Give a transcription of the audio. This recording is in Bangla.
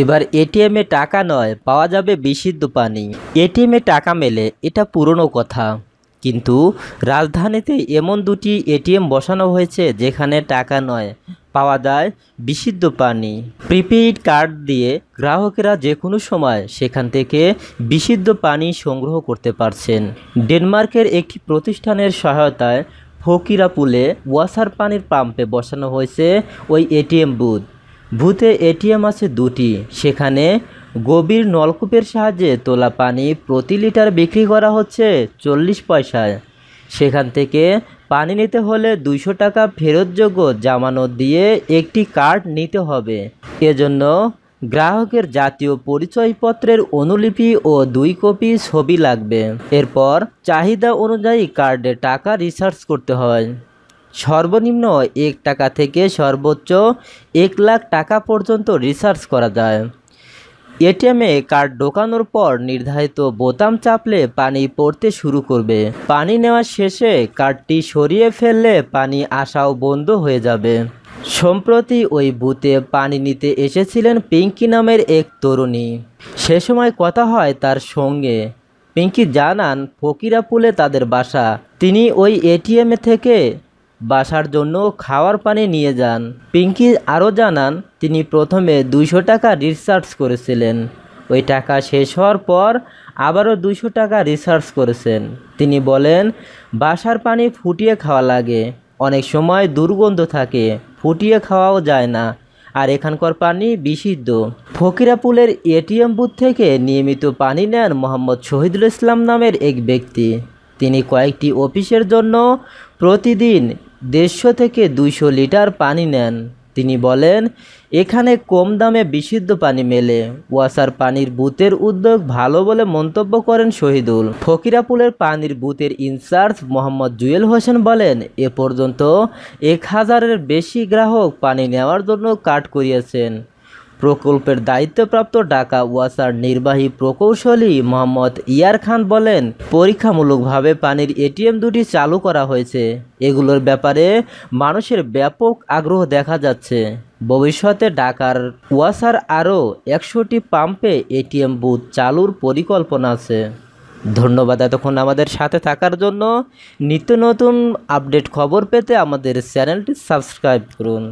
এবার এটিএমে টাকা নয়, পাওয়া যাবে বিশুদ্ধ পানি। এটিএমে টাকা মেলে, এটা পুরনো কথা। কিন্তু রাজধানীতে এমন দুটি এটিএম বসানো হয়েছে যেখানে টাকা নয়, পাওয়া যায় বিশুদ্ধ পানি। প্রিপেইড কার্ড দিয়ে গ্রাহকেরা যে কোনো সময় সেখান থেকে বিশুদ্ধ পানি সংগ্রহ করতে পারছেন। ডেনমার্কের একটি প্রতিষ্ঠানের সহায়তায় ফকিরাপুলে ওয়াসার পানির পাম্পে বসানো হয়েছে ওই এটিএম বুথ। বুথে এটিএম আছে দুটি। সেখানে গভীর নলকূপের সাহায্যে তোলা পানি প্রতি লিটার বিক্রি করা হচ্ছে চল্লিশ পয়সায়। সেখান থেকে পানি নিতে হলে দুইশো টাকা ফেরতযোগ্য জামানত দিয়ে একটি কার্ড নিতে হবে। এজন্য গ্রাহকের জাতীয় পরিচয়পত্রের অনুলিপি ও দুই কপি ছবি লাগবে। এরপর চাহিদা অনুযায়ী কার্ডে টাকা রিচার্জ করতে হয়। সর্বনিম্ন এক টাকা থেকে সর্বোচ্চ এক লাখ টাকা পর্যন্ত রিচার্জ করা যায়। এটিএমে কার্ড ঢোকানোর পর নির্ধারিত বোতাম চাপলে পানি পড়তে শুরু করবে। পানি নেওয়া শেষে কার্ডটি সরিয়ে ফেললে পানি আসাও বন্ধ হয়ে যাবে। সম্প্রতি ওই বুথে পানি নিতে এসেছিলেন পিঙ্কি নামের এক তরুণী। সে সময় কথা হয় তার সঙ্গে। পিঙ্কি জানান, ফকিরাপুলে তাদের বাসা। তিনি ওই এটিএম থেকে বাসার জন্য খাওয়ার পানি নিয়ে যান। পিঙ্কি আরও জানান, তিনি প্রথমে দুইশো টাকা রিসার্চ করেছিলেন। ওই টাকা শেষ হওয়ার পর আবারও দুশো টাকা রিসার্চ করেছেন। তিনি বলেন, বাসার পানি ফুটিয়ে খাওয়া লাগে। অনেক সময় দুর্গন্ধ থাকে, ফুটিয়ে খাওয়াও যায় না। আর এখানকার পানি বিশুদ্ধ। ফকিরাপুলের এটিএম বুথ থেকে নিয়মিত পানি নেন মোহাম্মদ শহীদুল ইসলাম নামের এক ব্যক্তি। তিনি কয়েকটি অফিসের জন্য প্রতিদিন দেড়শো থেকে দুইশো লিটার পানি নেন। তিনি বলেন, এখানে কম দামে বিশুদ্ধ পানি মেলে। ওয়াসার পানির বুথের উদ্যোগ ভালো বলে মন্তব্য করেন শহীদুল। ফকিরাপুলের পানির বুথের ইনচার্জ মোহাম্মদ জুয়েল হোসেন বলেন, এ পর্যন্ত এক হাজারের বেশি গ্রাহক পানি নেওয়ার জন্য কার্ড করিয়েছেন। প্রকল্পের দায়িত্বপ্রাপ্ত ঢাকা ওয়াসার নির্বাহী প্রকৌশলী মোহাম্মদ ইয়ার খান বলেন, পরীক্ষামূলকভাবে পানির এটিএম দুটি চালু করা হয়েছে। এগুলোর ব্যাপারে মানুষের ব্যাপক আগ্রহ দেখা যাচ্ছে। ভবিষ্যতে ঢাকার ওয়াসার আরও একশোটি পাম্পে এটিএম বুথ চালুর পরিকল্পনা আছে। ধন্যবাদ এতক্ষণ আমাদের সাথে থাকার জন্য। নিত্য নতুন আপডেট খবর পেতে আমাদের চ্যানেলটি সাবস্ক্রাইব করুন।